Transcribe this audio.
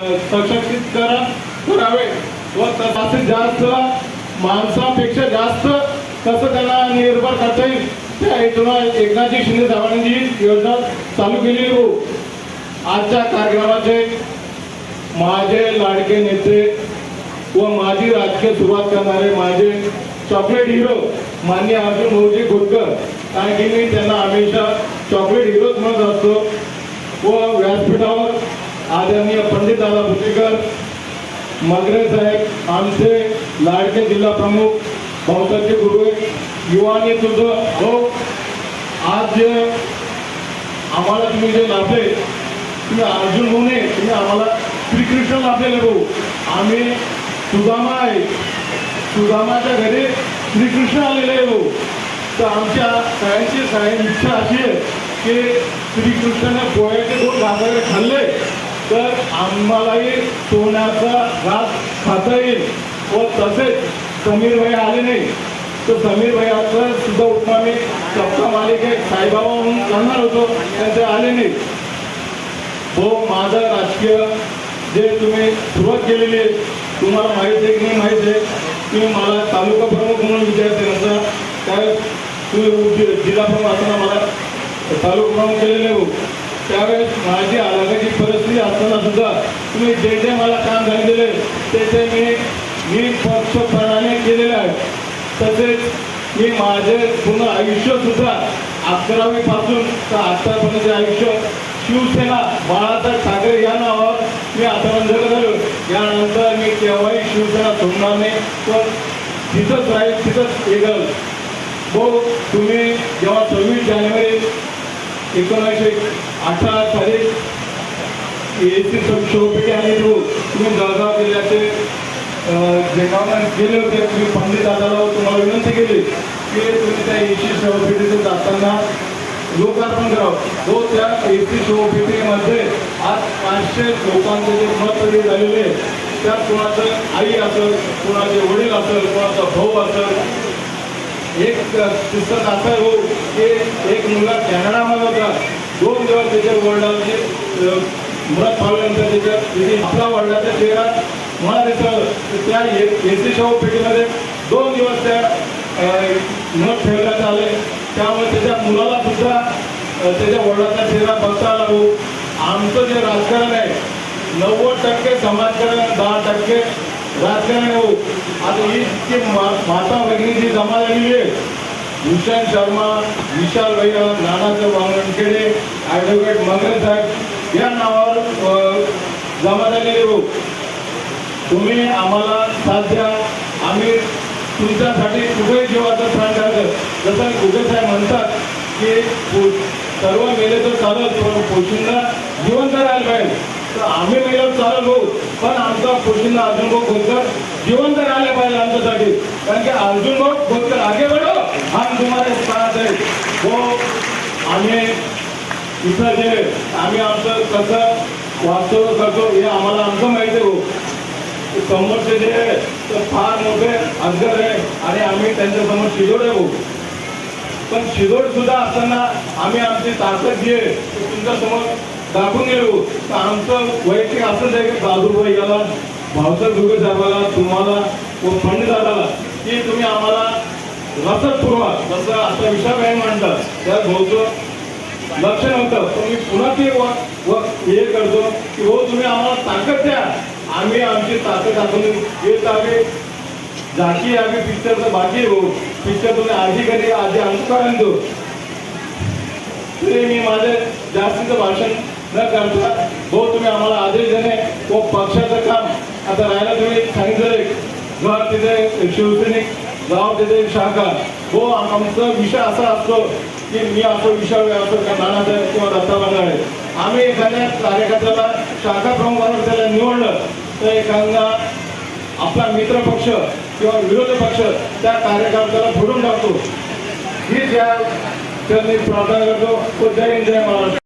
सशक्तीकरण करावे. व जास्तीत जास्त माणसापेक्षा जास्त कसं त्यांना निर्भर करता येईल त्या हेतून एकनाथजी शिंदे साहेबांनी योजना चालू केली हो. आजच्या कार्यक्रमाचे माझे लाडके नेते व माझी राजकीय सुरुवात करणारे माझे चॉकलेट हिरो मान्य अर्जुन भाऊजी खोतकर. कारण की मी त्यांना हमेशा चॉकलेट हिरोच म्हणत असतो. व व्यासपीठावर आदरणीय पंडित दादा भुसेकर मगरे साहेब आमचे लाडके जिल्हा प्रमुख भाऊसाचे गुरु युवानी तुझं हो आज जे आम्हाला तुम्ही जे लाभले तुम्ही अर्जुन होऊ नये तुम्ही आम्हाला श्रीकृष्ण लाभलेले भाऊ. आम्ही सुदामा आहे. सुदामाच्या घरी श्रीकृष्ण आलेले आहे भाऊ. तर आमच्या सगळ्यांची सगळ्यांची इच्छा अशी आहे की श्रीकृष्णाने पोळ्याचे दोन घासारे खाल्ले. तर आम्हालाही सोन्याचा घास खाता येईल. व तसेच समीर भाई आले नाही तर समीर भाईचं सुद्धा उपमा मी सप्ता मालिकेत साईबाबा म्हणून करणार होतो त्यांचे आले नाही. हो माझं राजकीय जे तुम्ही सुरुवात केलेली आहे तुम्हाला माहीत आहे की नाही माहीत आहे तुम्ही मला तालुका प्रमुख म्हणून विचारते नंतर काय तुम्ही जिल्हा प्रमुख असताना मला तालुका प्रमुख केलेले हो. त्यावेळेस माझी आला तुम्ही जे जे मला काम सांगितले ते ते मी मी पक्षप्रमाणे केलेले आहे. तसेच मी माझे पूर्ण आयुष्यसुद्धा अकरावीपासून तर आतापर्यंत आयुष्य शिवसेना बाळासाहेब ठाकरे या नावावर मी आतापर्यंत झालो यानंतर मी केव्हाही शिवसेना सोडणार नाही पण तिथंच राहील तिथंच येगल. हो तुम्ही जेव्हा सव्वीस जानेवारी एकोणीसशे अठरा तारीख एसी शोपेटी आणि तो तुम्ही जळगाव जिल्ह्याचे जेगावला गेले होते तुम्ही पंडित दादाला तुम्हाला विनंती केली की तुम्ही त्या एसी शोपेटीतून जाताना लोकार्पण करावं. तो त्या एसी शोपेटीमध्ये आज पाचशे लोकांचे जे मतदान झालेले त्यात कोणाचं आई असेल कोणाचे वडील असेल कोणाचा भाऊ असेल एक पुस्तक असा हो की एक मुलगा कॅनडामध्ये होता. दोन दिवस त्याच्या वडिलांची अ, मृत पावल्यानंतर त्याच्या तिथे आपला वडिलाचा चेहरा मला दिसलं तर त्या एसी शाहू पेटीमध्ये दोन दिवस त्या अ, ठेवण्यात आले त्यामुळे त्याच्या मुलाला सुद्धा त्याच्या वडिलांचा चेहरा बघता आला हो आमचं जे राजकारण आहे नव्वद टक्के समाजकारण दहा टक्के राजकारण हो आता ही जी मा- माता भगिनी जी जमा झालेली आहे भूषण शर्मा विशाल भैया नानासाहेब वांगणखेडे ॲडव्होकेट मंगल साहेब या नावावर जमा झालेले लोक हो. तुम्ही आम्हाला साथ द्या. आम्ही तुमच्यासाठी कुठे जीवाचं स्थान करायचं. जसं कुठे साहेब म्हणतात की सर्व मेले तर चालत पण पोशिंदा जिवंत राहायला पाहिजे. तर आम्ही मेल्यावर चालत हो पण आमचा पोशिंदा अर्जुन भाऊ खोदकर जिवंत राहायला पाहिजे आमच्यासाठी. कारण की अर्जुन भाऊ खोदकर आगे बढो हम तुम्हाला साथ आहे. हो आम्ही इथं जे आम्ही आमचं कसं वाचतो करतो हे आम्हाला आमचं माहिती आहे समोरचे जे आहे, फार मोठे अजगर आहे आणि आम्ही त्यांच्यासमोर शिजोड आहे भाऊ. पण शिजोड सुद्धा असताना आम्ही आमची ताकद जी आहे तुमच्यासमोर दाखवून गेलो तर आमचं वैयक्तिक असंच आहे की दादूभाई याला भावसर दुर्गे साहेबाला तुम्हाला व पंडित दादाला की तुम्ही आम्हाला रसद पुरवा जसं आता विशाबाई म्हणतात त्या भाऊचं लक्ष नव्हतं. पण मी पुन्हा ते हे करतो की हो तुम्ही आम्हाला ताकद द्या. आम्ही आमची ताकद आपण येत आम्ही झाकी आम्ही पिक्चरचं बाकी हो पिक्चर तुम्ही आधी कधी आधी अंतपर्यंत तरी मी माझे जास्तीचं भाषण न करता हो तुम्ही आम्हाला आदेश देणे व पक्षाचं काम. आता राहायला तुम्ही सांगितलं घर तिथे शिवसैनिक गाव तिथे शाखा. हो आमचा विषय असा असतो की मी असं विषय असो का नानासाहेब किंवा दत्ता बंगाळे आम्ही एखाद्या कार्यकर्त्याला शाखा प्रमुखावर त्याला निवडलं तर एखादा आपला मित्र पक्ष किंवा विरोधी पक्ष त्या कार्यकर्त्याला फोडून टाकतो. ही ज्या त्यांनी प्रार्थना करतो. तो जय हिंद जय महाराष्ट्र.